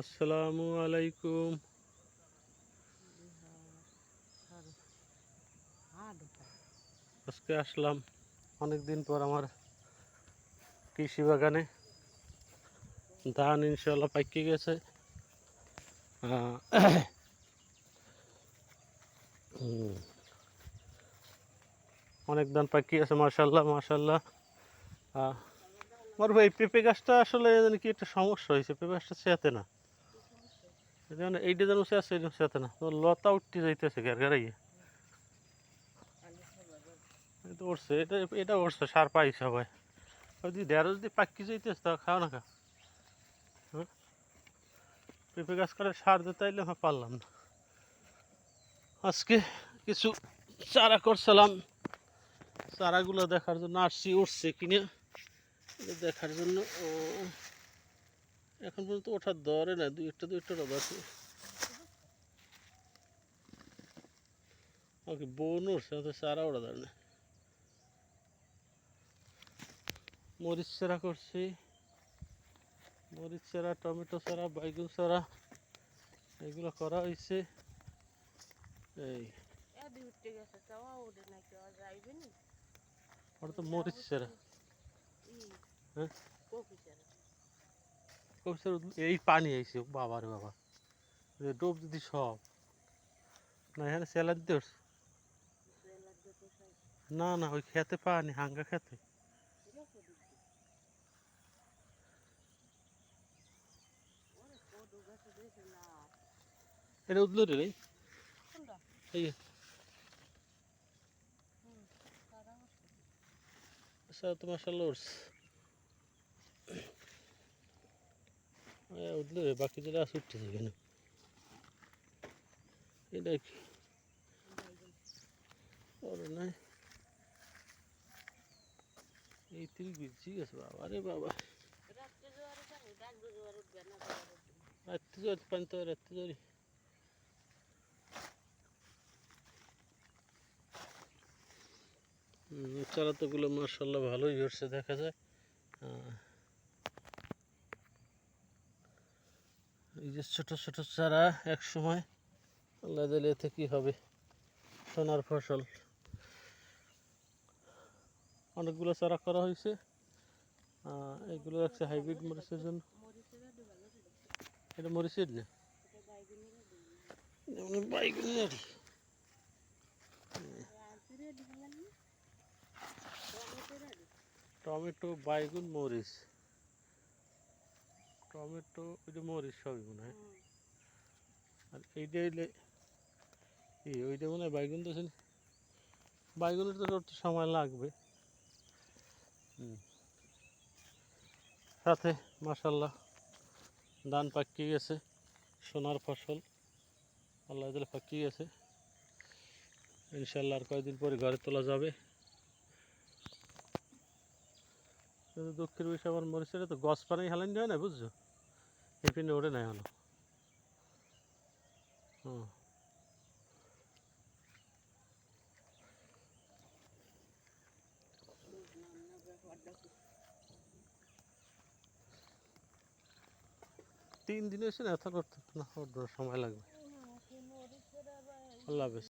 আসসালামু আলাইকুম। আজকে আসলাম অনেক দিন পর আমার কৃষি বাগানে। ধান ইনশাল্লাহ পাইকে গেছে। অনেক ধান পাকি আছে মার্শাল্লাহ মার্শাল্লাহ আমার ভাই পেঁপে গাছটা আসলে কি একটা সমস্যা হয়েছে, পেঁপে গাছটা চেয়াতে না। যেমন এইটা যেন চেয়াছে এইটা চেয়াতে না। তো লতা উঠতে যাইতেছে ঘের ঘেরাইয়ে এটা উঠছে, এটা এটা উঠছে, সার পাই সবাই। যদি ঢেঁড়স দিয়ে পাকি যাইতেছে তা খাও না খা হ্যাঁ পেঁপে গাছ করে সার দিতে আইলে আমি পারলাম না। আজকে কিছু চারা করছিলাম। চারাগুলো দেখার জন্য আসছি, উঠছে কিনে, দেখার জন্য। ও এখন পর্যন্ত ওঠার দরে না দুই একটা দুই একটা রোদ আছে। ওকে বোন উঠছে তো চারা ওড়া দাঁড়ায় না। মরিচ চারা করছি। মরিচ চারা টমেটো চারা বাইগুন চারা এগুলো করা হয়েছে এই। ওটা তো মরিচ চারা। হ্যাঁ? কপি এই পানি আইছে বাবা। রে বাবা ডোব দিদি সব। না এখানে দুটো সাই না না ওই খেতে পানি হাঙ্গা খেতে। এটা উঠল রে এই সারা হচ্ছে উঠল রে বাকি যেটা আছে উঠতেছে কেন এটা কি ওরে নাই। এই তিল বিজি গেছে বাবা। রে বাবা। রাত্রে জোয়ারে পানি তো, রাত্রি জোরই চারা তোগুলো মার্শাল্লাহ ভালোই হচ্ছে দেখা যায় এই যে ছোট ছোট চারা এক সময় আল্লাহ দিলে এতে কি হবে? সোনার ফসল। অনেকগুলো চারা করা হয়েছে। এগুলো রাখছে হাইব্রিড মরিচের জন্য। এটা মরিচের বাইগুনের যেমন টমেটো, বাইগুন, মরিচ। টমেটো ওই যে মরিচ সবই মনে হয়। আর এইটা হইলে এই ওইটা মনে হয় বাইগুন তো বাইগুনের তো একটু সময় লাগবে। সাথে মাসাল্লাহ ধান পাকিয়ে গেছে সোনার ফসল। আল্লাহ দিলে পাকিয়ে গেছে। ইনশাল্লাহ আর কয়েকদিন পরে ঘরে তোলা যাবে। কিন্তু দুঃখের বিষয় আমার মরিচের তো গছ পানি হেলেন যায় না বুঝছ? এপিনে ওঠে নাই হলো হুম। তিন দিন এসে না এত করতে না সময় লাগবে। আল্লাহ হাফেজ।